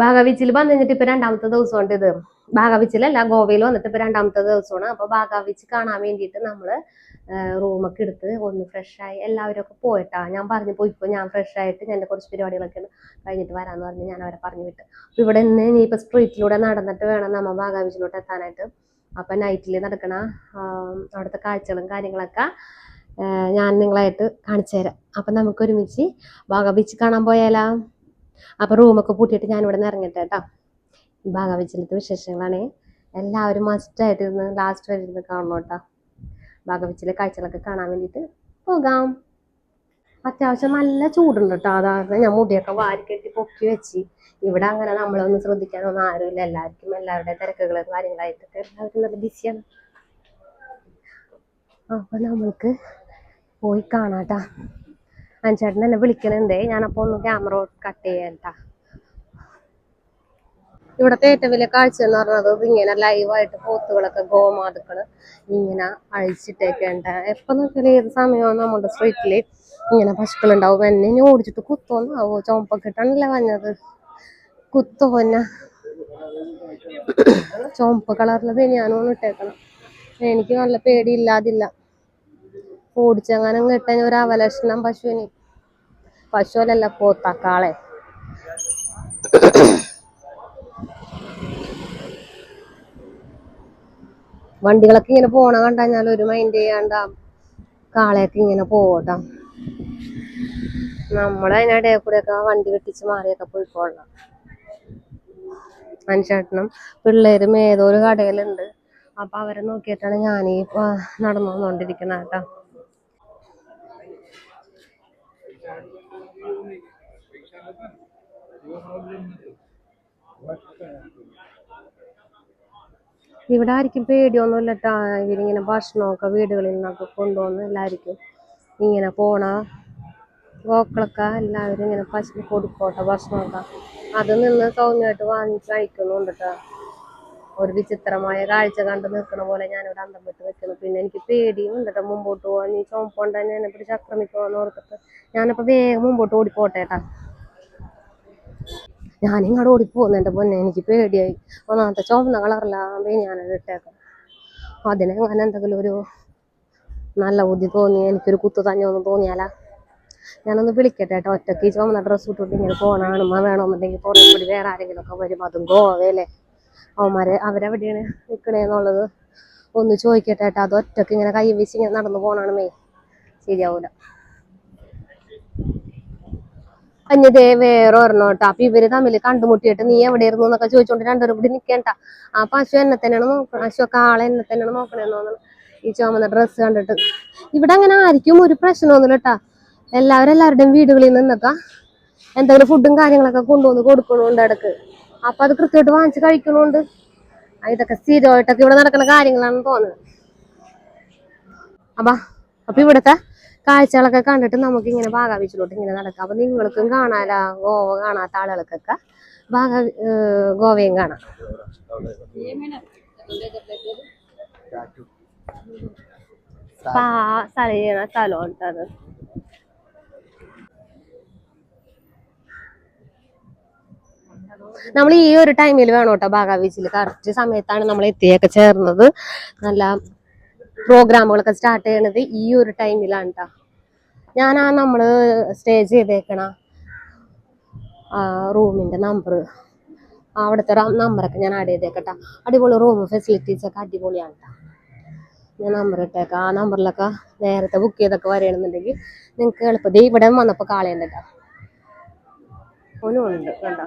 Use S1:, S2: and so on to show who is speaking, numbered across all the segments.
S1: ബാഗാബീച്ചിൽ വന്നു കഴിഞ്ഞിട്ട് ഇപ്പൊ രണ്ടാമത്തെ ദിവസമുണ്ട് ഇത്. ഭാഗവിച്ചിലല്ല ഗോവയിൽ വന്നിട്ട് ഇപ്പൊ രണ്ടാമത്തെ ദിവസമാണ്. അപ്പൊ ഭാഗവിച്ച് കാണാൻ വേണ്ടിയിട്ട് നമ്മൾ റൂമൊക്കെ എടുത്ത് ഒന്ന് ഫ്രഷ് ആയി എല്ലാവരും ഒക്കെ പോയിട്ടാ. ഞാൻ പറഞ്ഞു പോയിപ്പോ ഞാൻ ഫ്രഷ് ആയിട്ട് ഞാൻ കുറച്ച് പരിപാടികളൊക്കെ കഴിഞ്ഞിട്ട് വരാന്ന് പറഞ്ഞ് ഞാൻ അവരെ പറഞ്ഞു വിട്ടു. അപ്പൊ ഇവിടെ നിന്ന് ഇനി ഇപ്പൊ സ്ട്രീറ്റിലൂടെ നടന്നിട്ട് വേണം നമ്മ ഭാഗവിച്ചിലോട്ട് എത്താനായിട്ട്. അപ്പൊ നൈറ്റിൽ നടക്കണ അവിടുത്തെ കാഴ്ചകളും കാര്യങ്ങളൊക്കെ ഞാൻ നിങ്ങളായിട്ട് കാണിച്ചു തരാം. അപ്പൊ നമുക്ക് ഒരുമിച്ച് ഭാഗവിച്ച് കാണാൻ പോയാലാ? അപ്പൊ റൂമൊക്കെ പൂട്ടിയിട്ട് ഞാൻ ഇവിടെ നിന്ന് ഇറങ്ങട്ടെ കേട്ടോ. ബാഗാ വിശേഷങ്ങളാണേ. എല്ലാവരും മസ്റ്റായിട്ട് ഇരുന്ന് ലാസ്റ്റ് വരെ ഇരുന്ന് കാണണം കേട്ടോ. ബാഗാ കാഴ്ചകളൊക്കെ കാണാൻ വേണ്ടിയിട്ട് പോകാം. അത്യാവശ്യം നല്ല ചൂടുണ്ട് കേട്ടോ. അതാണ് ഞാൻ മുടിയൊക്കെ വാരി കെട്ടി പൊക്കി വെച്ച്. ഇവിടെ അങ്ങനെ നമ്മളൊന്നും ശ്രദ്ധിക്കാനൊന്നും ആരുമില്ല. എല്ലാവർക്കും എല്ലാവരുടെ തിരക്കുകളും കാര്യങ്ങളായിട്ടൊക്കെ എല്ലാവരും നല്ല ബിസിയാണ് അപ്പൊ നമ്മൾക്ക് പോയി കാണാട്ടാ അഞ്ചേട്ടൻ എന്നെ ഞാൻ ഞാനപ്പോ ഒന്ന് ക്യാമറ കട്ട് ചെയ്യാട്ടാ ഇവിടത്തെ ഏറ്റവും വലിയ കാഴ്ച എന്ന് പറഞ്ഞത് ഇങ്ങനെ ലൈവായിട്ട് പോത്തുകളൊക്കെ ഗോമാതുക്കൾ ഇങ്ങനെ അഴിച്ചിട്ടേക്കേണ്ട. എപ്പൊ നോക്കിയാലും ഏത് സമയവും നമ്മുടെ സ്ട്രീറ്റിൽ ഇങ്ങനെ പശുക്കളുണ്ടാവും. എന്നെ ഇനി ഓടിച്ചിട്ട് കുത്തോന്നാവോ? ചുമപ്പൊക്കെ ഇട്ടാണല്ലേ വന്നത്. കുത്തോന്ന ചോമ്പ കളറിൽ ബനിയാനും ഇട്ടേക്കണം. എനിക്ക് നല്ല പേടിയില്ലാതില്ല. ഓടിച്ചെങ്ങാനും കിട്ടാൻ ഒരു അവലക്ഷണം പശുവിന് പശുവലല്ല കാളെ. വണ്ടികളൊക്കെ ഇങ്ങനെ പോണ കണ്ടാൽ ഒരു മൈൻഡ് ചെയ്യാണ്ട. കാളയൊക്കെ ഇങ്ങനെ പോവട്ടാ. നമ്മളതിനിടെ കൂടെ ഒക്കെ വണ്ടി വെട്ടിച്ച് മാറിയൊക്കെ പോയിക്കോളാം മനുഷ്യട്ടനും പിള്ളേരും ഏതോ ഒരു കടയിലുണ്ട്. അപ്പൊ അവരെ നോക്കിയിട്ടാണ് ആ, നടന്നു വന്നോണ്ടിരിക്കുന്നത് കേട്ടോ. ഇവിടെ ആയിരിക്കും പേടിയൊന്നുമില്ല ഇവരിങ്ങനെ ഭക്ഷണമൊക്കെ വീടുകളിൽ നിന്നൊക്കെ കൊണ്ടുവന്ന് എല്ലാവർക്കും ഇങ്ങനെ പോണ ഗോക്കളൊക്കെ എല്ലാവരും ഇങ്ങനെ പശു കൊടുക്കോട്ടെ ഭക്ഷണമൊക്കെ. അത് നിന്ന് സൗമ്യമായിട്ട് വാങ്ങിച്ച് കഴിക്കുന്നുണ്ട് ഒരു വിചിത്രമായ കാഴ്ച കണ്ട് നിൽക്കണ പോലെ ഞാനിവിടെ അന്തം വിട്ട് വെക്കുന്നു പിന്നെ എനിക്ക് പേടിയും ഉണ്ട് ട്ടോ. മുമ്പോട്ട് പോകാൻ ഈ ചുമപ്പുണ്ട എന്നെ ആക്രമിക്കുമോ എന്ന് ഓർത്തിട്ട് ഞാനപ്പോ വേഗം മുമ്പോട്ട് ഓടിപ്പോട്ടെ ട്ടാ ഞാനിങ്ങോട്ട് ഓടിപ്പോകുന്നു. എന്റെ പൊന്നെ എനിക്ക് പേടിയായി. ഒന്നാമത്തെ ചുവന്ന കളറിലാകുമ്പോൾ ഞാനത് ഇട്ടേക്കാം അതിനെ അങ്ങനെ എന്തെങ്കിലും ഒരു നല്ല ബുദ്ധി തോന്നി. എനിക്കൊരു കുത്തു തന്നെയൊന്നും തോന്നിയാലാ. ഞാനൊന്ന് വിളിക്കട്ടെ കേട്ടോ. ഒറ്റയ്ക്ക് ഈ ചുവന്ന ഡ്രസ്സ് ഇട്ടിട്ട് ഇങ്ങനെ പോകണമെന്ന് വേണമെന്നുണ്ടെങ്കിൽ പുറമെ കൂടി വേറെ ആരെങ്കിലും ഒക്കെ വരും. അതും ഗോവയല്ലേ അവന്മാരെ അവരെവിടെയാണ് നിൽക്കണേന്നുള്ളത് ഒന്ന് ചോദിക്കട്ടെ കേട്ടോ. അത് ഒറ്റയ്ക്ക് ഇങ്ങനെ കൈ വീശി ഇങ്ങനെ നടന്നു പോകണമെന്നേ ശരിയാവൂല. അഞ്ഞതേ വേറെ ഒരെണ്ണം കേട്ടോ. അപ്പൊ ഇവർ തമ്മിൽ കണ്ടുമുട്ടിയിട്ട് നീ എവിടെ ഇരുന്നു എന്നൊക്കെ ചോദിച്ചോണ്ട് രണ്ടുപേരും കൂടി നിക്കണ്ട. ആ പശു എന്നെ തന്നെയാണ് നോക്കണം പശു ഒക്കെ ആളെ എന്നെ തന്നെയാണ് നോക്കണേന്ന് ഈ ചുമന്ന ഡ്രസ്സ് കണ്ടിട്ട്. ഇവിടെ അങ്ങനെ ആയിരിക്കും ഒരു പ്രശ്നമൊന്നുമില്ല കേട്ടാ. എല്ലാവരും എല്ലാവരുടെയും വീടുകളിൽ നിന്നൊക്കെ എന്തെങ്കിലും ഫുഡും കാര്യങ്ങളൊക്കെ കൊണ്ടുവന്ന് കൊടുക്കണുണ്ട് ഇടയ്ക്ക്. അപ്പൊ അത് കൃത്യമായിട്ട് വാങ്ങിച്ച് കഴിക്കണുണ്ട്. ഇതൊക്കെ സ്ഥിരമായിട്ടൊക്കെ ഇവിടെ നടക്കുന്ന കാര്യങ്ങളാണെന്ന് തോന്നുന്നത് അപ്പൊ അപ്പൊ ഇവിടത്തെ കാഴ്ചകളൊക്കെ കണ്ടിട്ട് നമുക്ക് ഇങ്ങനെ ബാഗാബീച്ചിലോട്ട് ഇങ്ങനെ നടക്കാം. അപ്പൊ നിങ്ങൾക്കും കാണാലാ ഗോവ കാണാത്ത ആളുകൾക്കൊക്കെ ബാഗ ഗോവയും കാണാം. നമ്മൾ ഈ ഒരു ടൈമിൽ വേണം കേട്ടോ ബാഗാ ബീച്ചിൽ കറക്റ്റ് സമയത്താണ് നമ്മൾ എത്തിയൊക്കെ ചേർന്നത്. നല്ല പ്രോഗ്രാമുകളൊക്കെ സ്റ്റാർട്ട് ചെയ്യണത് ഈ ഒരു ടൈമിലാണ് കേട്ടോ ഞാൻ ആ നമ്മൾ സ്റ്റേ ചെയ്തേക്കണ റൂമിന്റെ നമ്പർ അവിടുത്തെ നമ്പറൊക്കെ ഞാൻ ആഡ് ചെയ്തേക്കട്ടാ അടിപൊളി റൂം ഫെസിലിറ്റീസ് ഒക്കെ അടിപൊളിയാണ് ട്ടാ. ഞാൻ നമ്പർ ഇട്ടേക്കാം. ആ നമ്പറിലൊക്കെ നേരത്തെ ബുക്ക് ചെയ്തൊക്കെ വരികയാണെന്നുണ്ടെങ്കിൽ നിങ്ങൾക്ക് എളുപ്പം ദേ ഇവിടെ വന്നപ്പോൾ കാളയുണ്ട് കേട്ടോ ഉണ്ട് കണ്ടോ?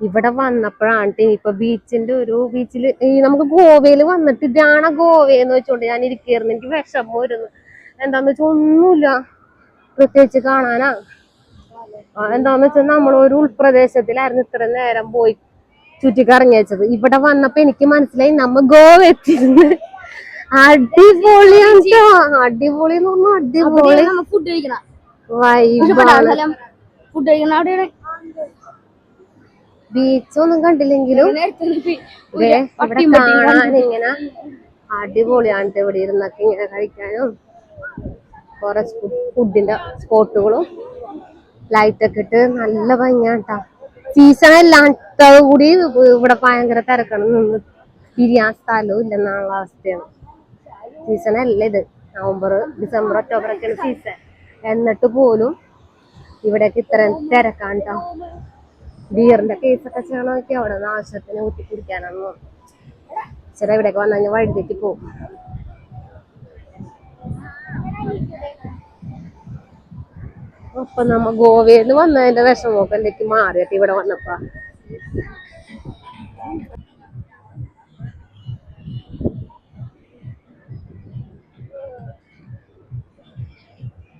S1: ഇവിടെ വന്നപ്പോഴാണ് ഇപ്പൊ ബീച്ചിന്റെ ഒരു ബീച്ചിൽ ഈ നമുക്ക് ഗോവയിൽ വന്നിട്ട് ഇതാണ് ഗോവയെന്ന് വെച്ചോണ്ട് ഞാൻ ഇരിക്കുന്നു എനിക്ക് വിഷമം വരുന്നു. എന്താന്ന് വെച്ചാൽ ഒന്നുമില്ല. പ്രത്യേകിച്ച് കാണാനാ. എന്താന്ന് വെച്ചാൽ നമ്മൾ ഒരു ഉൾപ്രദേശത്തിലായിരുന്നു ഇത്ര നേരം പോയി ചുറ്റിക്കറങ്ങി വെച്ചത് ഇവിടെ വന്നപ്പോ എനിക്ക് മനസ്സിലായി നമ്മ ഗോവ എത്തിയിരുന്നു അടിപൊളിയാണ് ട്ടോ. അടിപൊളി എന്ന് പറഞ്ഞാൽ അടിപൊളി
S2: ഫുഡ് കഴിക്കണം ഫുഡ് കഴിക്കണം അവിടെയാണ്
S1: ബീച്ചൊന്നും കണ്ടില്ലെങ്കിലും ഇവിടെ കാണാൻ ഇങ്ങനെ അടിപൊളിയാണ് ഇവിടെ ഇരുന്നൊക്കെ ഇങ്ങനെ കഴിക്കാനും. കുറെ ഫുഡിന്റെ സ്പോട്ടുകളും ലൈറ്റ് ഒക്കെ ഇട്ട് നല്ല ഭംഗിയാണ് ട്ടാ സീസൺ അല്ലാത്തത് കൂടി ഇവിടെ ഭയങ്കര തിരക്കണം. നിന്ന് തിരിയാൻ സ്ഥലവും ഇല്ലെന്നുള്ള അവസ്ഥയാണ്. സീസൺ അല്ല ഇത്. നവംബർ ഡിസംബർ ഒക്ടോബർ ഒക്കെയാണ് സീസൺ എന്നിട്ട് പോലും ഇവിടേക്ക് ഇത്രയും തിരക്കാണ് ട്ടോ ബിയറിന്റെ കേസൊക്കെ ചെയ്യണമെങ്കിൽ അവിടെ നിന്ന് ആവശ്യത്തിന് ഊറ്റി കുടിക്കാനാണ് ചില ഇവിടേക്ക് വന്നു കഴിഞ്ഞാൽ വഴുതിട്ട് പോകും അപ്പൊ നമ്മ ഗോവയിൽ നിന്ന് വന്നതിന്റെ വിഷമമൊക്കെ എന്തൊക്കെ മാറിയിട്ട് ഇവിടെ വന്നപ്പോ?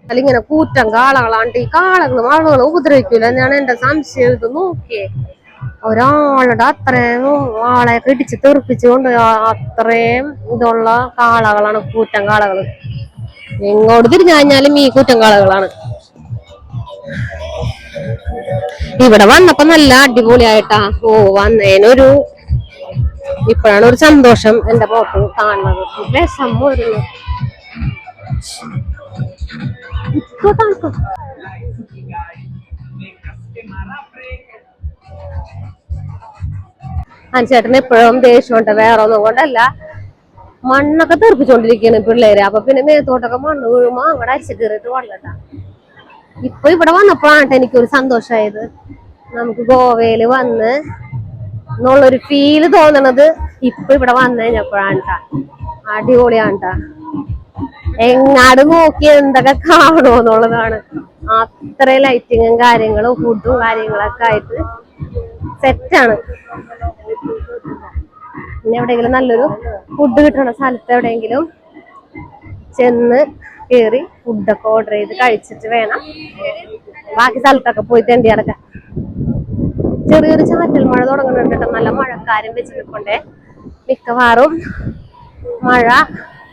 S1: അല്ലിങ്ങനെ കൂറ്റം കാളകളാണ്ട് ഈ കാളകളും ആളുകളും ഉപദ്രവിക്കൂല ഞാൻ എന്റെ സംശയം. ഇത് നോക്കിയേ. ഒരാളുടെ അത്രയും ആളെ കിടിച്ച് തെറിപ്പിച്ചുകൊണ്ട് അത്രയും ഇതുള്ള കാളകളാണ് കൂറ്റം കാളകൾ എങ്ങോട്ട് തിരിഞ്ഞു കഴിഞ്ഞാലും ഈ കൂറ്റം കാളകളാണ്. ഇവിടെ വന്നപ്പോ നല്ല അടിപൊളിയായിട്ടാ. ഓ വന്നതിനൊരു ഇപ്പോഴാണ് ഒരു സന്തോഷം എന്റെ പോക്ക് കാണുന്നത്. വിഷമം വരുന്നു ഇപ്പൊ തണുക്കും അനുചേട്ടൻ എപ്പോഴും ദേഷ്യമുണ്ട് വേറെ ഒന്നും കൊണ്ടല്ല. മണ്ണൊക്കെ തെറിപ്പിച്ചോണ്ടിരിക്കുകയാണ് പിള്ളേര്. അപ്പൊ പിന്നെ മേത്തോട്ടൊക്കെ മണ്ണ് വീഴുമ്പോ അവിടെ അരിച്ചു കയറിയിട്ട് വെള്ളട്ടാ ഇപ്പൊ ഇവിടെ വന്നപ്പോഴാണ് എനിക്കൊരു സന്തോഷമായത്. നമുക്ക് ഗോവയിൽ വന്ന് എന്നുള്ളൊരു ഫീൽ തോന്നണത് ഇപ്പൊ ഇവിടെ വന്നു കഴിഞ്ഞപ്പോഴാണ്. അടിപൊളിയാണ്. എങ്ങാട് നോക്കി എന്തൊക്കെ കാണുമെന്നുള്ളതാണ് അത്ര ലൈറ്റിങ്ങും കാര്യങ്ങളും ഫുഡും കാര്യങ്ങളൊക്കെ ആയിട്ട് സെറ്റാണ് പിന്നെ എവിടെയെങ്കിലും നല്ലൊരു ഫുഡ് കിട്ടണ സ്ഥലത്ത് എവിടെയെങ്കിലും ചെന്ന് കയറി ഫുഡൊക്കെ ഓർഡർ ചെയ്ത് കഴിച്ചിട്ട് വേണം. ബാക്കി സ്ഥലത്തൊക്കെ പോയി തെണ്ടി നടക്കാൻ ചെറിയൊരു ചാറ്റൽ മഴ തുടങ്ങുന്നുണ്ട് കേട്ടോ. നല്ല മഴക്കാരും വെച്ച് നിൽക്കൊണ്ടേ മിക്കവാറും മഴ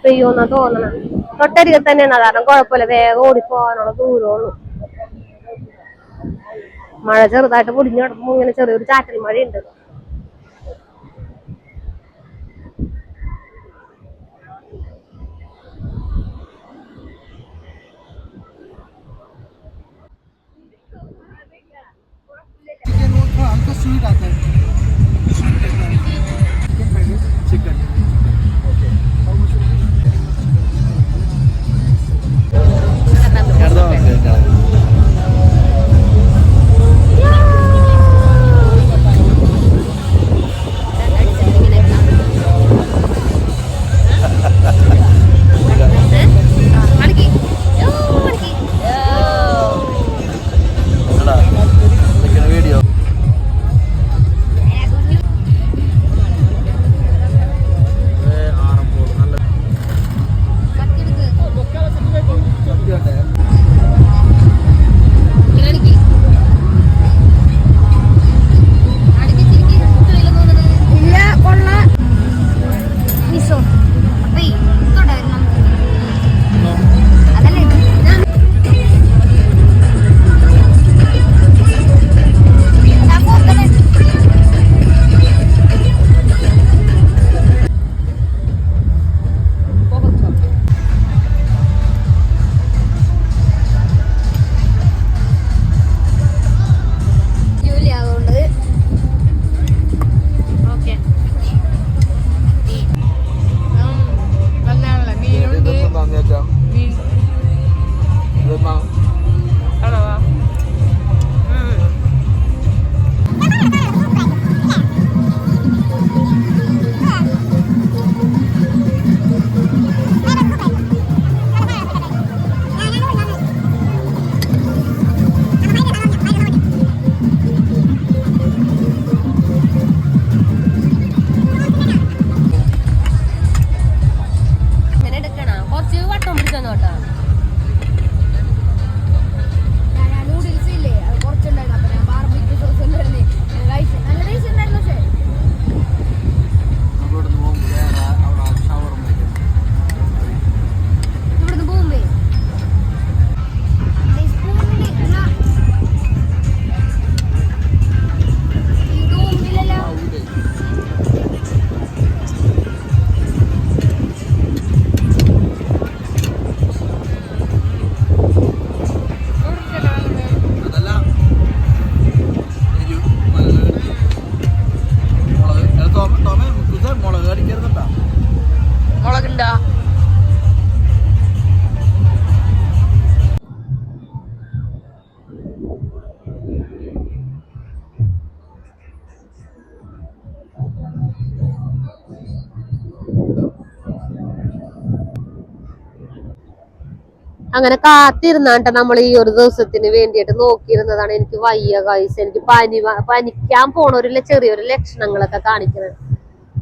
S1: പെയ്യുമെന്നാ തോന്നണം തൊട്ടരികെ തന്നെയാണ് കാരണം കുഴപ്പമില്ല വേഗം ഓടിപ്പോകാനുള്ള ദൂരമുള്ളൂ മഴ ചെറുതായിട്ട് പൊടിഞ്ഞു കിടക്കുമ്പോ ഇങ്ങനെ ചെറിയൊരു ചാറ്റൽ മഴയുണ്ട്
S3: चिकन वो थोड़ा हल्का स्वीट आता है
S1: അങ്ങനെ കാത്തിരുന്നാണ്ട നമ്മൾ ഈ ഒരു ദിവസത്തിന് വേണ്ടിയിട്ട് നോക്കിയിരുന്നതാണ്. എനിക്ക് വയ്യ കൈസ് എനിക്ക് പനി പനിക്കാൻ പോണ ഒരു ല- ചെറിയൊരു ലക്ഷണങ്ങളൊക്കെ കാണിക്കുന്നത്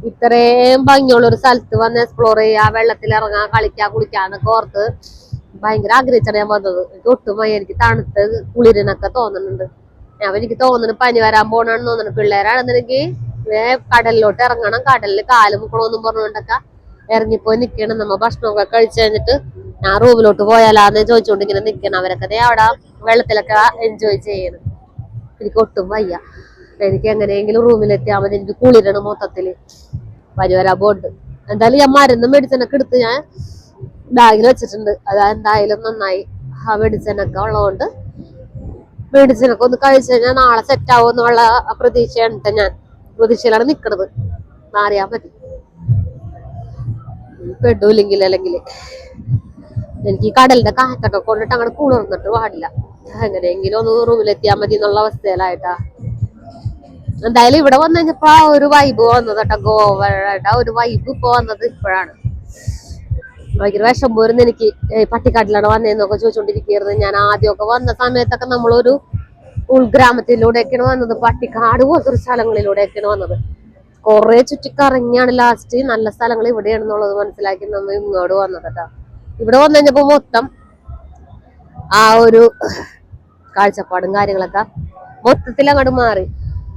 S1: ഇത്രയും ഭംഗിയുള്ള ഒരു സ്ഥലത്ത് വന്ന് എക്സ്പ്ലോർ ചെയ്യാ വെള്ളത്തിൽ ഇറങ്ങാൻ കളിക്കാ കുളിക്കാന്നൊക്കെ ഓർത്ത് ഭയങ്കര ആഗ്രഹിച്ചാണ് ഞാൻ വന്നത്. എനിക്ക് ഒട്ടും വയ്യ. എനിക്ക് തണുത്ത് കുളിരിനൊക്കെ തോന്നുന്നുണ്ട്. ഞാൻ എനിക്ക് തോന്നുന്നു പനി വരാൻ പോണെന്ന് തോന്നുന്നു. പിള്ളേരാണെന്നുണ്ടെങ്കിൽ കടലിലോട്ട് ഇറങ്ങണം. കടലിൽ കാൽ മുക്കണമെന്നും പറഞ്ഞുകൊണ്ടൊക്കെ ഇറങ്ങിപ്പോയി നിക്കണം നമ്മ ഭക്ഷണമൊക്കെ കഴിച്ചു കഴിഞ്ഞിട്ട് ഞാൻ റൂമിലോട്ട് പോയാലാന്ന് ചോദിച്ചോണ്ട് ഇങ്ങനെ നിക്കണം. അവരൊക്കെ അവിടെ വെള്ളത്തിലൊക്കെ എൻജോയ് ചെയ്യണം. എനിക്ക് ഒട്ടും വയ്യ. എനിക്ക് എങ്ങനെയെങ്കിലും റൂമിലെത്തിയാൽ മതി. എനിക്ക് കുളിരണം മൊത്തത്തിൽ. വരുവരാ ബോണ്ട് എന്തായാലും ഞാൻ മരുന്ന് മെഡിസിനൊക്കെ എടുത്ത് ഞാൻ ബാഗിൽ വെച്ചിട്ടുണ്ട്. അത് എന്തായാലും നന്നായി. ആ മെഡിസിനൊക്കെ ഉള്ളതുകൊണ്ട് മെഡിസിനൊക്കെ ഒന്ന് കഴിച്ചു കഴിഞ്ഞാൽ നാളെ സെറ്റ് ആവുമെന്നുള്ള പ്രതീക്ഷയാണ് ഞാൻ. പ്രതീക്ഷയിലാണ് നിക്കണത്. മാറിയാ മതി. പെടൂല്ലെങ്കിൽ അല്ലെങ്കിൽ. എനിക്ക് ഈ കടലിന്റെ കാറ്റൊക്കെ കൊണ്ടിട്ട് അങ്ങനെ കുളിർന്നിട്ട് പാടില്ല. എങ്ങനെയെങ്കിലും ഒന്ന് റൂമിലെത്തിയാൽ മതി എന്നുള്ള അവസ്ഥയിലായിട്ടാ. എന്തായാലും ഇവിടെ വന്നു കഴിഞ്ഞപ്പോ ഒരു വൈബ് വന്നത് കേട്ടോ ഗോവയുടെ ഒരു വൈബ് ഇപ്പൊ വന്നത് ഇപ്പോഴാണ്. ഭയങ്കര വിഷം പോരുന്നു എനിക്ക്. പട്ടിക്കാട്ടിലാണ് വന്നതെന്നൊക്കെ ചോദിച്ചോണ്ടിരിക്കുന്നത് ഞാൻ ആദ്യമൊക്കെ വന്ന സമയത്തൊക്കെ നമ്മളൊരു ഉൾഗ്രാമത്തിലൂടെയൊക്കെയാണ് വന്നത്. പട്ടിക്കാട് പോലത്തെ ഒരു സ്ഥലങ്ങളിലൂടെയൊക്കെയാണ് വന്നത്. കുറെ ചുറ്റിക്കറങ്ങിയാണ് ലാസ്റ്റ് നല്ല സ്ഥലങ്ങൾ ഇവിടെയാണെന്നുള്ളത് മനസ്സിലാക്കി നമ്മൾ ഇങ്ങോട്ട് വന്നത് കേട്ടോ. ഇവിടെ വന്നു കഴിഞ്ഞപ്പോ മൊത്തം ആ ഒരു കാഴ്ചപ്പാടും കാര്യങ്ങളൊക്കെ മൊത്തത്തിൽ അങ്ങോട്ട് മാറി.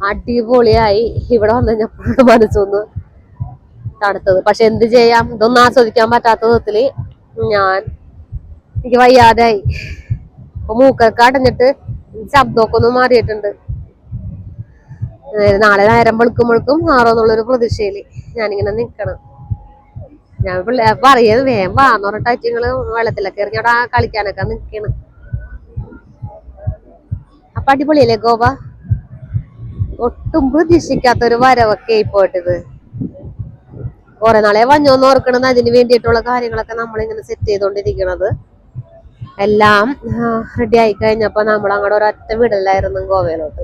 S1: അടിപൊളിയായി. ഇവിടെ വന്നു കഴിഞ്ഞപ്പോ മനസ്സൊന്ന് തണുത്തത്. പക്ഷെ എന്ത് ചെയ്യാം? ഇതൊന്നും ആസ്വദിക്കാൻ പറ്റാത്ത വിധത്തിൽ ഞാൻ എനിക്ക് വയ്യാതായി. ഇപ്പൊ മൂക്കൊക്കെ അടഞ്ഞിട്ട് ശബ്ദമൊക്കെ ഒന്ന് മാറിയിട്ടുണ്ട്. നാളെ നേരം വെളുക്കുമ്പോഴേക്കും മാറുമെന്നുള്ളൊരു പ്രതീക്ഷയിൽ ഞാനിങ്ങനെ നിക്കണം ഞാൻ പിള്ളേ പറയുന്നത് വേഗം വാന്ന് പറഞ്ഞിട്ട് അച്ഛങ്ങൾ വെള്ളത്തിലൊക്കെ ഇറങ്ങി അവിടെ കളിക്കാനൊക്കെ നിക്കണം. അപ്പൊ അടിപൊളിയല്ലേ ഗോവ? ഒട്ടും പ്രതീക്ഷിക്കാത്തൊരു വരവൊക്കെ ആയിപ്പോയിട്ടത് കുറെ നാളെ വഞ്ഞോന്ന് ഓർക്കണത് അതിന് വേണ്ടിയിട്ടുള്ള കാര്യങ്ങളൊക്കെ നമ്മളിങ്ങനെ സെറ്റ് ചെയ്തോണ്ടിരിക്കണത്. എല്ലാം റെഡി ആയി കഴിഞ്ഞപ്പോ നമ്മൾ അങ്ങോട്ട് ഒരൊറ്റ വിടലായിരുന്നു ഗോവയിലോട്ട്.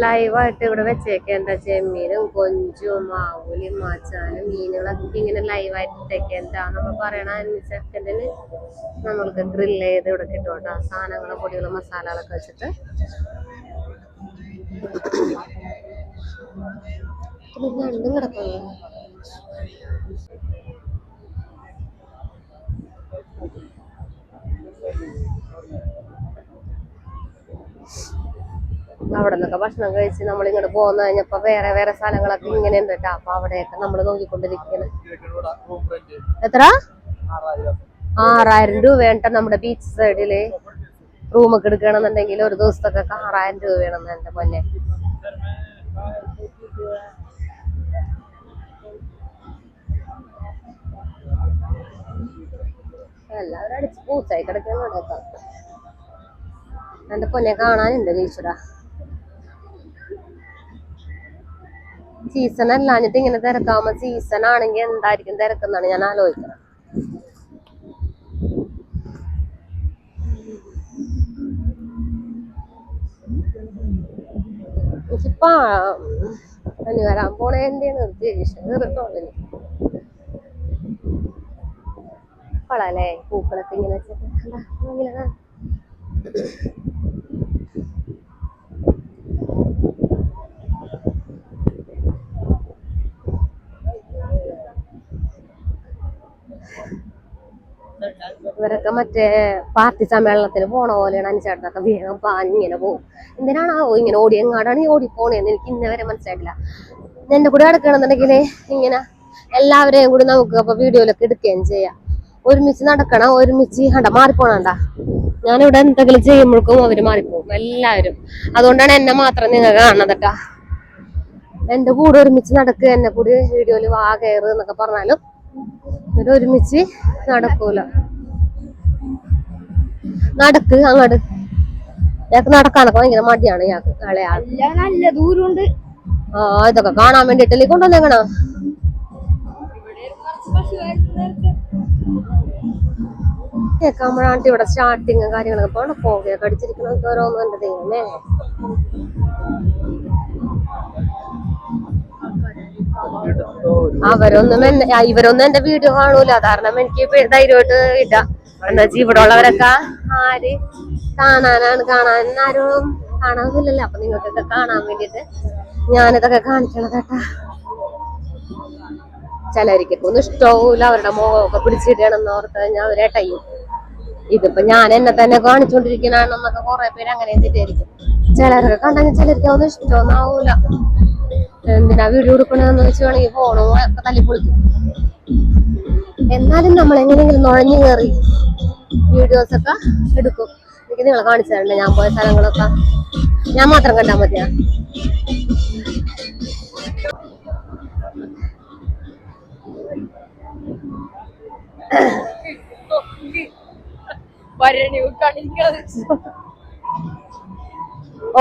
S1: ലൈവായിട്ട് ഇവിടെ വെച്ചേക്കേണ്ട ചെമ്മീനും കൊഞ്ചും മാവൂലിയും മാച്ചാനും മീനുകളൊക്കെ ഇങ്ങനെ ലൈവായിട്ട് ഇട്ടേക്കേണ്ട നമ്മൾ പറയണ സെക്കൻഡിന് നമ്മൾക്ക് ഗ്രിൽ ചെയ്ത് ഇവിടെ കിട്ടും കേട്ടോ. സാധനങ്ങളും പൊടികളും മസാലകളൊക്കെ വെച്ചിട്ട്. രണ്ടും കിടക്കുന്നു അവിടെ നിന്നൊക്കെ ഭക്ഷണം കഴിച്ച് നമ്മൾ ഇങ്ങോട്ട് പോകുന്ന കഴിഞ്ഞപ്പോ വേറെ വേറെ സ്ഥലങ്ങളൊക്കെ ഇങ്ങനെ ഉണ്ട് കേട്ടോ അപ്പൊ അവിടെയൊക്കെ നമ്മൾ നോക്കിക്കൊണ്ടിരിക്കുന്നത് എത്ര
S3: ആറായിരം
S1: രൂപ വേണ്ട നമ്മുടെ ബീച്ച് സൈഡിൽ റൂമൊക്കെ എടുക്കണമെന്നുണ്ടെങ്കിൽ ഒരു ദിവസത്തൊക്കെ ആറായിരം രൂപ വേണം എന്റെ പൊന്നെ. എല്ലാവരും അടിച്ച് പൂച്ചായി കിടക്കുന്ന എന്റെ പൊന്നെ കാണാനുണ്ട് ഈശ്വര? സീസൺ അല്ലാഞ്ഞിട്ട് ഇങ്ങനെ തിരക്കാവുമ്പോ സീസൺ ആണെങ്കിൽ എന്തായിരിക്കും തിരക്കെന്നാണ് ഞാൻ ആലോചിക്കുന്നത്. എനിക്കിപ്പോ പനി വരാൻ പോണ എന്റെയാണ് ദേഷ്യം കേട്ടോ കൊള്ളാല്ലേ പൂക്കളൊക്കെ ഇങ്ങനെ വെച്ചിട്ട് ഇങ്ങനെ ഇവരൊക്കെ മറ്റേ പാർട്ടി സമ്മേളനത്തിൽ പോണ പോലെയാണ് അനുചേട്ടനൊക്കെ വേഗം പാഞ്ഞിങ്ങനെ പോകും എന്തിനാണാവോ ഇങ്ങനെ ഓടി എങ്ങാടാണ് ഈ ഓടിപ്പോണേന്ന് എനിക്ക് ഇന്ന വരെ മനസ്സിലായിട്ടില്ല. എന്റെ കൂടെ നടക്കണമെന്നുണ്ടെങ്കിൽ ഇങ്ങനെ എല്ലാവരെയും കൂടി നമുക്ക് അപ്പൊ വീഡിയോയിലൊക്കെ എടുക്കുകയും ചെയ്യാം. ഒരുമിച്ച് നടക്കണം ഒരുമിച്ച് കണ്ട മാറിപ്പോണണ്ട. ഞാനിവിടെ എന്തെങ്കിലും ചെയ്യുമ്പോഴേക്കും അവർ മാറിപ്പോകും എല്ലാവരും. അതുകൊണ്ടാണ് എന്നെ മാത്രം നിങ്ങൾ കാണുന്നത് കേട്ടാ. എന്റെ കൂടെ ഒരുമിച്ച് നടക്കുക എന്നെ കൂടി വീഡിയോയിൽ വാ കയറ് എന്നൊക്കെ പറഞ്ഞാലും ഇവർ ഒരുമിച്ച് നടക്കൂല. നടക്ക് അങ്ങോട്ട് ഇയാൾക്ക് നടക്കാനൊക്കെ ഭയങ്കര മടിയാണ് ഇയാൾക്ക് ഇളയാൾ
S2: നല്ല ദൂരമുണ്ട്.
S1: ആ ഇതൊക്കെ കാണാൻ വേണ്ടിട്ടല്ലേ കൊണ്ടുവന്നേക്കണ കേക്കാമ്പഴാണ്ട് ഇവിടെ സ്റ്റാർട്ടിങ് കാര്യങ്ങളൊക്കെ പോകണം പോകയൊക്കെ അടിച്ചിരിക്കണ ഓരോന്നും എന്റെ ദൈവമേ അവരൊന്നും ഇവരൊന്നും എന്റെ വീഡിയോ കാണൂല. കാരണം എനിക്ക് ധൈര്യമായിട്ട് ഇല്ല എന്താ വെച്ചാൽ ഇവിടെ ഉള്ളവരൊക്കെ ആര്? കാണാനാണ്. കാണാൻ ആരും കാണാനൊന്നുമില്ലല്ലോ അപ്പൊ നിങ്ങൾക്കൊക്കെ കാണാൻ വേണ്ടിട്ട് ഞാനിതൊക്കെ കാണിക്കണത് കേട്ടാ. ചിലരിക്കൊക്കെ ഒന്നും ഇഷ്ടവുമില്ല അവരുടെ മുഖമൊക്കെ പിടിച്ചിടണമെന്ന് ഓർത്ത് കഴിഞ്ഞാൽ അവരെ ടൈം ഇതിപ്പോ ഞാൻ എന്നെ തന്നെ കാണിച്ചോണ്ടിരിക്കണെന്നൊക്കെ കുറെ പേര് അങ്ങനെ തെറ്റായിരിക്കും കണ്ടെങ്കിൽ ചിലർക്ക് അതൊന്നും ഇഷ്ടമൊന്നും ആവൂല എന്തിനാ വീഡിയോ എടുക്കണെന്ന് വെച്ച് വേണമെങ്കിൽ ഫോണും ഒക്കെ തല്ലിപ്പൊളിക്കും. എന്നാലും നമ്മൾ എങ്ങനെയെങ്കിലും നുഴഞ്ഞു കയറി വീഡിയോസ് ഒക്കെ എടുക്കും. എനിക്ക് നിങ്ങളെ കാണിച്ചു തരണ്ടേ. ഞാൻ പോയ സ്ഥലങ്ങളൊക്കെ ഞാൻ മാത്രം കണ്ടാൽ മതിയാ.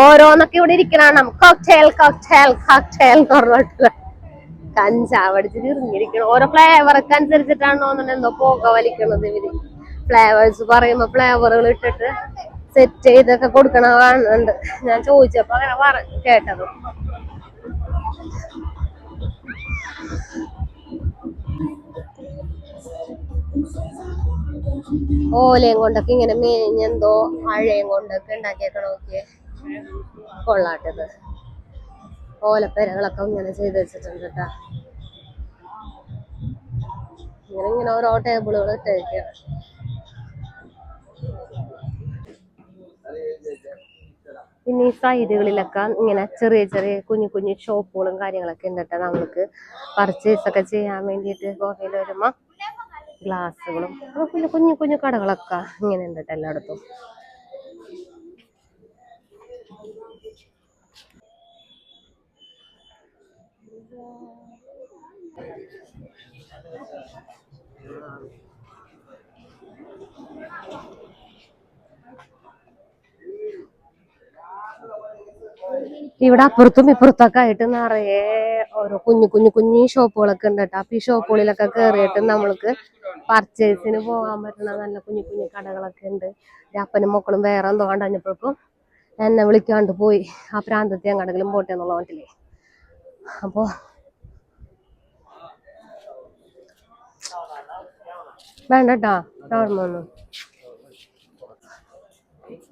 S1: ഓരോന്നൊക്കെ ഇവിടെ ഇരിക്കണം കോക്ടെയിൽ കോക്ടെയിൽ കോക്ടെയിൽ എന്ന് കഞ്ചാവ് അടിച്ച് ഓരോ ഫ്ലേവർക്ക് അനുസരിച്ചിട്ടാണ് തോന്നുന്നത് എന്തോ പോക വലിക്കണത് ഇവർ. ഫ്ലേവേഴ്സ് പറയുമ്പോ ഫ്ലേവറുകൾ ഇട്ടിട്ട് സെറ്റ് ചെയ്തൊക്കെ കൊടുക്കണ കാണുന്നുണ്ട്. ഞാൻ ചോദിച്ചപ്പോ അങ്ങനെ പറ കേട്ടത്. ഓലയും കൊണ്ടൊക്കെ ഇങ്ങനെ മേഞ്ഞെന്തോ മഴയും കൊണ്ടൊക്കെ ഉണ്ടാക്കിയേക്കണ നോക്കിയേ. കൊള്ളാട്ടത്. ഓലപ്പെരകളൊക്കെ ഇങ്ങനെ ചെയ്ത് വെച്ചിട്ടുണ്ട് കേട്ടാ ഇങ്ങനെ ഇങ്ങനെ ഓരോ ടേബിളുകൾ ഇട്ടേക്കാണ്. പിന്നെ ഈ സൈഡുകളിലൊക്കെ ഇങ്ങനെ ചെറിയ ചെറിയ കുഞ്ഞു കുഞ്ഞു ഷോപ്പുകളും കാര്യങ്ങളൊക്കെ ഉണ്ട് കേട്ടോ നമ്മൾക്ക്. പർച്ചേസ് ഒക്കെ ചെയ്യാൻ വേണ്ടിയിട്ട് ഗോവയിൽ വരുമ്പോ ഗ്ലാസ്സുകളും പിന്നെ കുഞ്ഞു കുഞ്ഞു കടകളൊക്കെ ഇങ്ങനെ ഉണ്ട് കേട്ടോ എല്ലായിടത്തും. ഇവിടെ അപ്പുറത്തും ഇപ്പുറത്തൊക്കെ ആയിട്ട് നിറയെ ഓരോ കുഞ്ഞു കുഞ്ഞു കുഞ്ഞു ഷോപ്പുകളൊക്കെ ഉണ്ട് കേട്ടോ. അപ്പൊ ഈ ഷോപ്പുകളിലൊക്കെ കയറിയിട്ട് നമ്മൾക്ക് പർച്ചേസിന് പോകാൻ പറ്റുന്ന നല്ല കുഞ്ഞു കുഞ്ഞു കടകളൊക്കെ ഉണ്ട്. അപ്പനും മക്കളും വേറെ എന്തോ കണ്ടപ്പോഴേക്കും എന്നെ വിളിക്കാണ്ട് പോയി. ആ പ്രാന്തത്തെ അങ്ങടെങ്കിലും പോട്ടെ എന്നുള്ള മട്ടില്ലേ അപ്പോ വേണ്ട കേട്ടാ ഷവർമ്മ ഒന്നും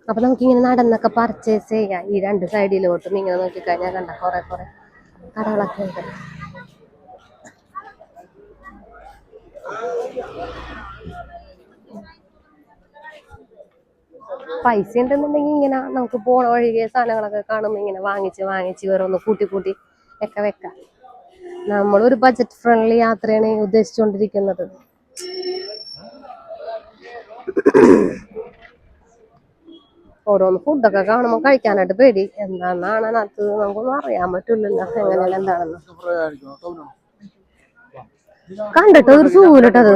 S1: അപ്പൊ നമുക്ക് ഇങ്ങനെ നടന്നൊക്കെ പർച്ചേസ് ചെയ്യാം. ഈ രണ്ട് സൈഡിലോട്ടും ഇങ്ങനെ നോക്കിക്കഴിഞ്ഞാൽ കണ്ട കുറെ കുറെ കടകളൊക്കെ ഉണ്ട്. പൈസ ഉണ്ടെന്നുണ്ടെങ്കിൽ ഇങ്ങനെ നമുക്ക് പോണ വഴിയെ സാധനങ്ങളൊക്കെ കാണുമ്പോൾ ഇങ്ങനെ വാങ്ങിച്ച് വാങ്ങിച്ച് ഓരോന്ന് കൂട്ടി കൂട്ടി ഒക്കെ വെക്കാം. നമ്മളൊരു ബജറ്റ് ഫ്രണ്ട്ലി യാത്രയാണ് ഉദ്ദേശിച്ചുകൊണ്ടിരിക്കുന്നത് ഓരോന്ന് ഫുഡൊക്കെ കാണുമ്പോൾ കഴിക്കാനായിട്ട് പേടി. എന്താണെന്നാണ് അതിനകത്ത് നമുക്കൊന്നും അറിയാൻ പറ്റില്ലല്ലോ. എങ്ങനെയല്ല എന്താണെന്ന്. കണ്ടിട്ട് ഒരു സൂലിട്ടത്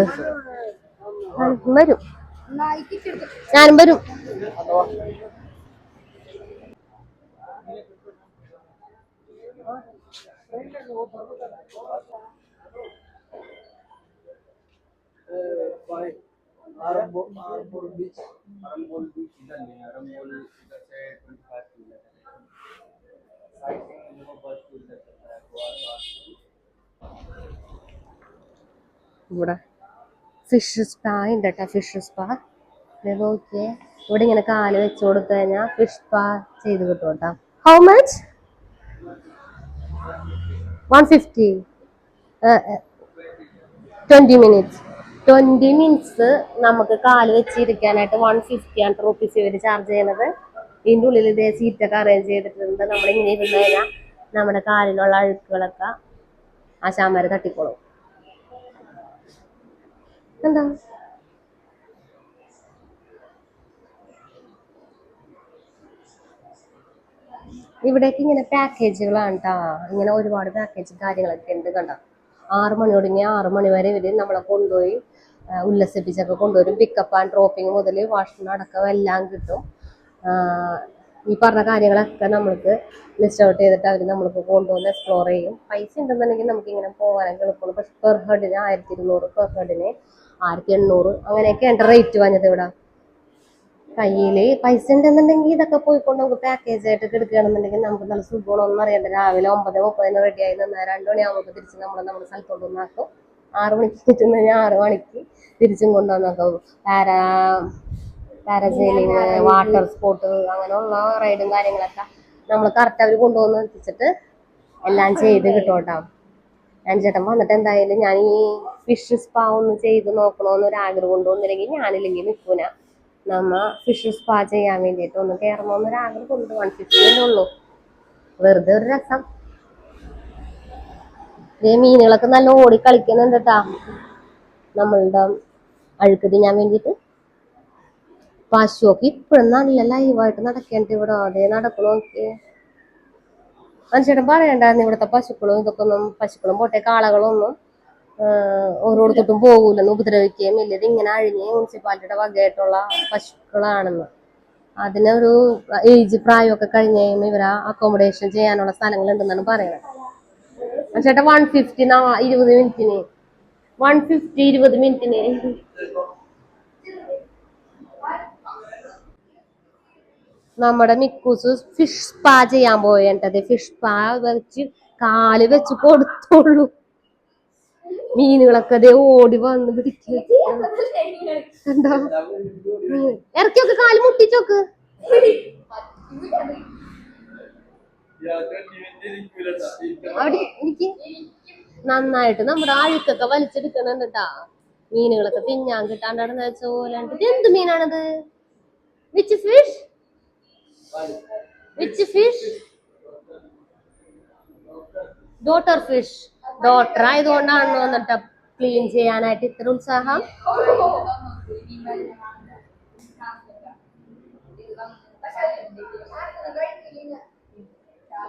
S1: വരും. ഞാനും വരും.
S3: Arambol, Arambol beach Arambol beach ಇದಲ್ಲಿ 25 ಇದಕ್ಕೆ twenty five kilometre site minimum bus
S1: ഇവിടെ ഫിഷ് സ്പാ ഉണ്ട് കേട്ടോ ഫിഷ് സ്പാ നോക്കിയേ ഇവിടെ ഇങ്ങനെ കാൽ വെച്ച് കൊടുത്തു കഴിഞ്ഞാൽ ഫിഷ് സ്പാ ചെയ്ത് കിട്ടും കേട്ടോ. How much one fifty twenty minutes twenty minutes നമുക്ക് കാൽ വെച്ചിരിക്കാനായിട്ട് വൺ ഫിഫ്റ്റി ആണ് റുപ്പീസ് ഇവർ ചാർജ് ചെയ്യണത് ഇതിന്റെ ഉള്ളിൽ ഇതേ സീറ്റൊക്കെ അറേഞ്ച് ചെയ്തിട്ടുണ്ട്. നമ്മളിങ്ങനെ ഇരുന്ന് കഴിഞ്ഞാൽ നമ്മുടെ കാലിലുള്ള അഴുക്കുകളൊക്കെ ആശാന്മാർ തട്ടിക്കോളും. എന്താ? ഇവിടേക്ക് ഇങ്ങനെ പാക്കേജുകളാണ് കേട്ടോ ഇങ്ങനെ ഒരുപാട് പാക്കേജ് കാര്യങ്ങളൊക്കെ ഉണ്ട് കണ്ട? ആറ് മണി തുടങ്ങി ആറ് മണി വരെ ഇവർ നമ്മളെ കൊണ്ടുപോയി ഉല്ലസിപ്പിച്ചൊക്കെ കൊണ്ടുവരും. പിക്കപ്പ് ആൻഡ് ഡ്രോപ്പിംഗ് മുതൽ വാഷിംഗ് അടക്കം എല്ലാം കിട്ടും. ഈ പറഞ്ഞ കാര്യങ്ങളൊക്കെ നമ്മൾക്ക് ലിസ്റ്റ് ഔട്ട് ചെയ്തിട്ട് അവർ നമ്മൾക്ക് കൊണ്ടുവന്ന് എക്സ്പ്ലോർ ചെയ്യും. പൈസ ഉണ്ടെന്നുണ്ടെങ്കിൽ നമുക്ക് ഇങ്ങനെ പോകാനൊക്കെ എളുപ്പമുള്ളൂ പക്ഷെ പെർ ഹെഡിന് ആയിരത്തി ഇരുന്നൂറ് പെർ ഹെഡിന് ആയിരത്തി എണ്ണൂറ് അങ്ങനെയൊക്കെ എന്റെ റേറ്റ് വന്നത് ഇവിടെ. കയ്യിൽ പൈസ ഉണ്ടെന്നുണ്ടെങ്കിൽ ഇതൊക്കെ പോയിക്കൊണ്ട് നമുക്ക് പാക്കേജ് ആയിട്ട് എടുക്കുകയാണെന്നുണ്ടെങ്കിൽ നമുക്ക് നല്ല സുഖമാണോ അറിയണ്ട രാവിലെ ഒമ്പത് മുപ്പതിന് റെഡിയായി നിന്നാൽ രണ്ട് മണിയാകുമ്പോൾ തിരിച്ച് നമ്മൾ നമ്മുടെ സ്ഥലത്തോട്ട് ഒന്നാക്കും ആറ് മണിക്ക് കിട്ടുന്ന ഞാൻ ആറ് മണിക്ക് തിരിച്ചും കൊണ്ടുവന്നാക്കും പാരാ പാരസൈലിങ് വാട്ടർ സ്പോർട്ട് അങ്ങനെയുള്ള റൈഡും കാര്യങ്ങളൊക്കെ നമ്മൾ കറക്റ്റ് അവർ കൊണ്ടുവന്ന് എത്തിച്ചിട്ട് എല്ലാം ചെയ്ത് കിട്ടും ഞാൻ ചേട്ടൻ വന്നിട്ട് എന്തായാലും ഞാൻ ഈ ഫിഷ് സ്പാ ഒന്ന് ചെയ്ത് നോക്കണമെന്ന് ഒരു ആഗ്രഹം കൊണ്ടുവന്നില്ലെങ്കിൽ ഞാനില്ലെങ്കിൽ നിൽക്കൂല നമ്മ ഫിഷ് സ്പാ ചെയ്യാൻ വേണ്ടിയിട്ട് ഒന്ന് കയറണമെന്നൊരു ആഗ്രഹം ഉണ്ട് വൺ ഉള്ളൂ. വെറുതെ ഒരു രസം. ഇതേ മീനുകളൊക്കെ നല്ല ഓടി കളിക്കുന്നുണ്ട് കേട്ടാ നമ്മളുടെ അഴുക്ക് തിന്നാൻ വേണ്ടിയിട്ട് പശുവൊക്കെ ഇപ്പോഴും നല്ല ലൈവായിട്ട് നടക്കേണ്ട ഇവിടെ. അതേ നടക്കണു നോക്കിയേ. മനുഷ്യരുടെ പറയണ്ടായിരുന്നു ഇവിടുത്തെ പശുക്കളും ഇതൊക്കെ ഒന്നും പശുക്കളും പോട്ടെ കാളകളൊന്നും ഓരോടത്തോട്ടും പോകൂലെന്ന് ഉപദ്രവിക്കുകയും ഇല്ല. ഇതിങ്ങനെ അഴിഞ്ഞ് മുനിസിപ്പാലിറ്റിയുടെ വകയായിട്ടുള്ള പശുക്കളാണെന്ന്. അതിനൊരു ഏജ് പ്രായമൊക്കെ കഴിഞ്ഞ് കഴിയുമ്പോൾ ഇവരെ അക്കോമഡേഷൻ ചെയ്യാനുള്ള സ്ഥലങ്ങളുണ്ടെന്നാണ് പറയുന്നത്. ചേട്ടാ വൺ ഫിഫ്റ്റി ഇരുപത് മിനിറ്റിന്. വൺ ഫിഫ്റ്റി ഇരുപത് മിനിറ്റിന്. നമ്മുടെ മിക്കൂസ് ഫിഷ് സ്പാ ചെയ്യാൻ പോയേണ്ടത് ഫിഷ് സ്പാ വെച്ച് കാൽ വെച്ച് കൊടുത്തോളൂ. മീനുകളൊക്കെ അതേ ഓടി വന്ന് പിടിക്കുക എന്താ ഇറക്കി കാൽ മുട്ടിച്ചോക്ക് അവിടെ എനിക്ക് നന്നായിട്ട് നമ്മുടെ അഴുക്കൊക്കെ വലിച്ചെടുക്കണുണ്ട് കേട്ടാ മീനുകളൊക്കെ തിന്നാൻ കിട്ടാണ്ടാണ് വെച്ച പോലെ എന്ത് മീനാണത് which fish which fish daughter fish daughter ആയതുകൊണ്ടാണോ എന്നിട്ട് ക്ലീൻ ചെയ്യാനായിട്ട് ഇത്ര ഉത്സാഹം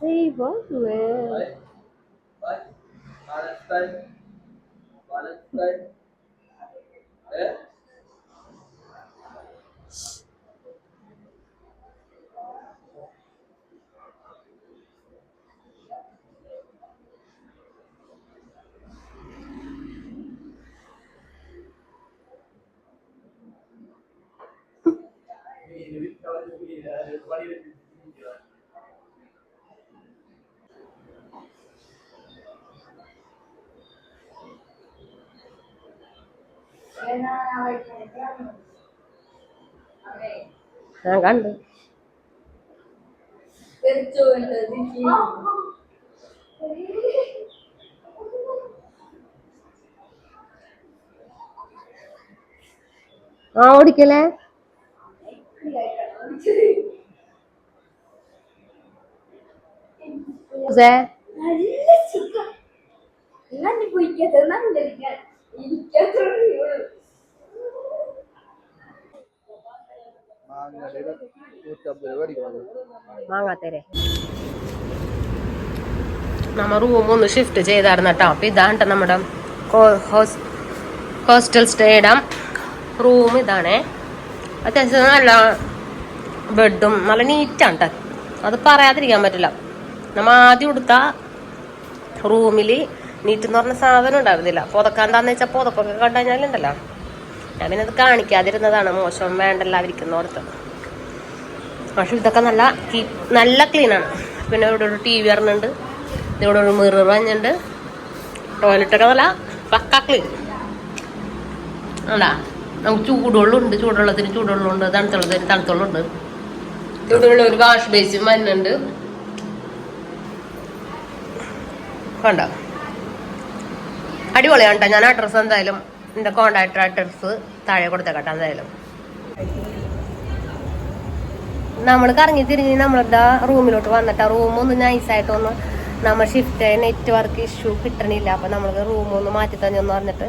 S2: They work well. Right. Right. Palestine. You. ഞാൻ
S1: കണ്ടു. ആ ഓടിക്കലേ
S2: നല്ല സുഖം. ഞാൻ പോയിക്കാത്ത നല്ല
S1: മാങ്ങാത്തേരെ. നമ്മ റൂം ഒന്ന് ഷിഫ്റ്റ് ചെയ്തായിരുന്നു കേട്ടോ അപ്പൊ ഇതാണ് നമ്മുടെ ഹോസ്റ്റൽ സ്റ്റേയുടെ റൂം ഇതാണേ. അത്യാവശ്യം നല്ല ബെഡും നല്ല നീറ്റാണ് അത് പറയാതിരിക്കാൻ പറ്റില്ല. നമ്മ ആദ്യം കൊടുത്ത റൂമിൽ നീറ്റ് എന്ന് പറഞ്ഞ സാധനം ഉണ്ടായിരുന്നില്ല. പുതക്കാൻ എന്താന്ന് വെച്ചാൽ പുതപ്പൊക്കെ കണ്ടു കഴിഞ്ഞാലുണ്ടല്ലോ. ഞാൻ പിന്നെ അത് കാണിക്കാതിരുന്നതാണ്. മോശം വേണ്ടല്ല ഇരിക്കുന്നോടത്ത്. പക്ഷെ ഇതൊക്കെ നല്ല നല്ല ക്ലീനാണ് പിന്നെ ഇവിടെ ഒരു ടി വി ഇറങ്ങുന്നുണ്ട് ഇവിടെ ഒരു മിറർ വഞ്ഞുണ്ട് ടോയ്ലറ്റൊക്കെ നല്ല പക്ക ക്ലീൻ അതാ നമുക്ക് ചൂടുവെള്ളമുണ്ട്. ചൂടുവെള്ളത്തിന് ചൂടുവെള്ളമുണ്ട്. തണുത്തുള്ളതിന് തണുത്തുള്ളുണ്ട് ഇവിടെയുള്ള ഒരു വാഷ് ബേസിൻ മഞ്ഞുണ്ട് കണ്ടോ? അടിപൊളിയാണ് കേട്ടോ. ഞാൻ അഡ്രസ്സ് എന്തായാലും എന്റെ കോണ്ടാക്ടർ ഡ്രസ്സ് താഴെ കൊടുത്തേക്കട്ടെ എന്തായാലും. നമ്മൾ കറങ്ങി തിരിഞ്ഞ് നമ്മളുടെ റൂമിലോട്ട് വന്നിട്ട് റൂം ഒന്ന് നൈസായിട്ടൊന്ന് നമ്മൾ ഷിഫ്റ്റ് നെറ്റ് നെറ്റ്വർക്ക് ഇഷ്യൂ കിട്ടണില്ല. അപ്പം നമ്മൾക്ക് റൂം ഒന്ന് മാറ്റി തന്നെയെന്ന് പറഞ്ഞിട്ട്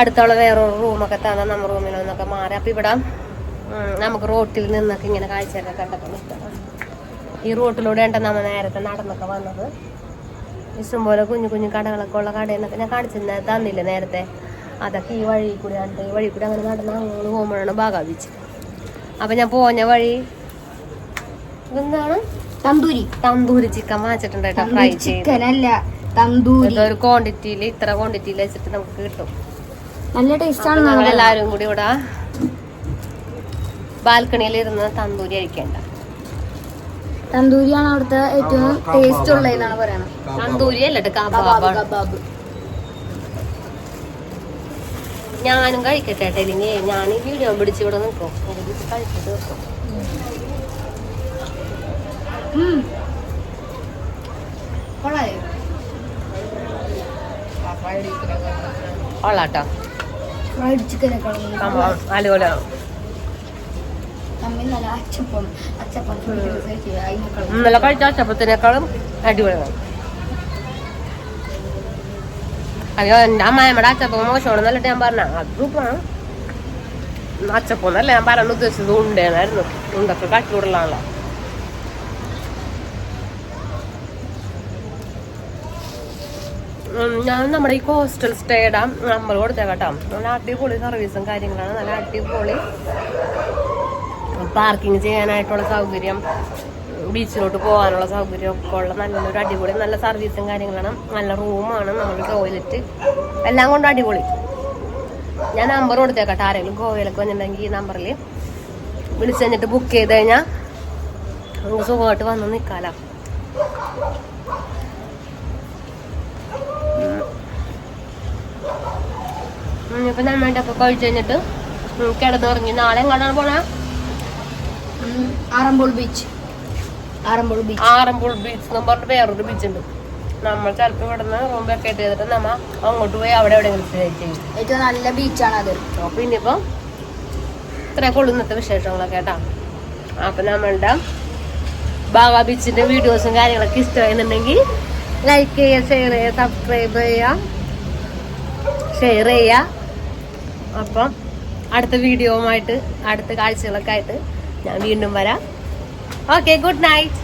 S1: അടുത്തുള്ള വേറൊരു റൂമൊക്കെ തന്നെ നമ്മുടെ റൂമിൽ നിന്നൊക്കെ മാറി. അപ്പം ഇവിടെ നമുക്ക് റോട്ടിൽ നിന്നൊക്കെ ഇങ്ങനെ കാഴ്ചയൊക്കെ കണ്ടപ്പോൾ ഈ റോട്ടിലൂടെ നമ്മൾ നേരത്തെ നടന്നൊക്കെ വന്നത്. ഇഷ്ടംപോലെ കുഞ്ഞു കുഞ്ഞു കടകളൊക്കെ ഉള്ള കടയിൽ നിന്നൊക്കെ ഞാൻ കാണിച്ചിരുന്ന തന്നില്ല നേരത്തെ? അതൊക്കെ ഈ വഴി കൂടി ആണ് ഈ വഴി കൂടി അങ്ങനെ നടന്ന് അങ്ങോട്ട് പോകുമ്പോഴാണ് ബാഗ ബീച്ച് അപ്പം ഞാൻ പോഞ്ഞ വഴി ഇതെന്താണ്?
S2: തന്തൂരി.
S1: തന്തൂരി ചിക്കൻ വാങ്ങിച്ചിട്ടുണ്ട് കേട്ടോ ഫ്രൈ
S2: ചിക്കൻ അല്ല തന്തൂരി.
S1: ഇതൊരു ക്വാണ്ടിറ്റിയിൽ ഇത്ര ക്വാണ്ടിറ്റിയിൽ വെച്ചിട്ട് നമുക്ക് കിട്ടും.
S2: നല്ല ടേസ്റ്റ് ആണ്
S1: എല്ലാവരും കൂടി ഇവിടെ ബാൽക്കണിയിൽ ഇരുന്ന് തന്തൂരി കഴിക്കണ്ട.
S2: തന്തൂരിയാണ് അവിടുത്തെ ഏറ്റവും ടേസ്റ്റ്
S1: തന്തൂരി അല്ലട്ട്
S2: കബാബ്.
S1: Kebab
S2: kebab.
S1: ഞാനും കഴിക്കട്ടെ കേട്ടോ ഇല്ലെങ്കിൽ ഞാൻ ഈ വീഡിയോ പിടിച്ച് ഇവിടെ നിൽക്കും. കഴിച്ചിട്ട് വെക്കും
S2: കൊള്ളായോ
S1: കൊള്ളാട്ടോ സംഭവം അടിപൊളിയാണ്
S2: തമ്മിൽ നല്ല അച്ചപ്പം അച്ചപ്പം അതിനേക്കാളും
S1: ഇന്നലെ കഴിച്ച അച്ചപ്പത്തിനേക്കാളും അടിപൊളിയാണ്. അയ്യോ എന്റെ അമ്മായമ്മയുടെ അച്ചപ്പം മോശമാണെന്നല്ല ഞാൻ പറഞ്ഞ. അത് സൂപ്പറാണ് അച്ചപ്പം എന്നല്ല ഞാൻ പറയാൻ ഉദ്ദേശിച്ചത് ഉണ്ടേന്നായിരുന്നു. ഉണ്ടൊക്കെ കട്ടിവിടലാണല്ലോ ഉം, ഞാൻ നമ്മുടെ ഈ കോസ്റ്റൽ സ്റ്റേയുടെ നമ്പർ കൊടുത്തേക്കട്ടോ. നല്ല അടിപൊളി സർവീസും കാര്യങ്ങളാണ്. നല്ല അടിപൊളി പാർക്കിംഗ് ചെയ്യാനായിട്ടുള്ള സൗകര്യം ബീച്ചിലോട്ട് പോകാനുള്ള സൗകര്യം ഒക്കെ ഉള്ള നല്ലൊരു അടിപൊളി നല്ല സർവീസും കാര്യങ്ങളാണ്. നല്ല റൂമാണ് നമ്മുടെ ടോയ്ലറ്റ് എല്ലാം കൊണ്ടും അടിപൊളി. ഞാൻ നമ്പർ കൊടുത്തേക്കട്ടെ ആരെങ്കിലും ഗോവയിലൊക്കെ വന്നിട്ടുണ്ടെങ്കിൽ ഈ നമ്പറിൽ വിളിച്ചു കഴിഞ്ഞിട്ട് ബുക്ക് ചെയ്ത് കഴിഞ്ഞാൽ നമുക്ക് സുഖമായിട്ട് വന്ന് നിൽക്കാലോ ഇപ്പൊ നന്നായിട്ടൊക്കെ കഴിച്ചു കഴിഞ്ഞിട്ട് കിടന്നുറങ്ങി. നാളെ എങ്ങോട്ടാണ് പോണേ?
S2: Arambol beach Arambol beach
S1: Arambol beach എന്ന് പറഞ്ഞിട്ട് വേറൊരു ബീച്ച് ഉണ്ട്. നമ്മൾ ചിലപ്പോൾ ഇവിടുന്ന് റൂം വെക്കേറ്റ് ചെയ്തിട്ട് നമ്മ അങ്ങോട്ട് പോയി അവിടെ എവിടെ ചെയ്യും.
S2: ഏറ്റവും നല്ല ബീച്ചാണ് അത്.
S1: അപ്പോൾ ഇനിയിപ്പോൾ ഇത്രയൊക്കെ ഉള്ളൂ ഇന്നത്തെ വിശേഷങ്ങളൊക്കെ കേട്ടാ. അപ്പൊ നമ്മളുടെ ബാഗ ബീച്ചിന്റെ വീഡിയോസും കാര്യങ്ങളൊക്കെ ഇഷ്ടമായിരുന്നുണ്ടെങ്കിൽ ലൈക്ക് ചെയ്യുക ഷെയർ ചെയ്യുക സബ്സ്ക്രൈബ് ചെയ്യുക ഷെയർ ചെയ്യുക. അപ്പം അടുത്ത വീഡിയോവുമായിട്ട് അടുത്ത കാഴ്ചകളൊക്കെ ആയിട്ട് ഞാൻ വീണ്ടും വരാം ഓക്കെ ഗുഡ് നൈറ്റ്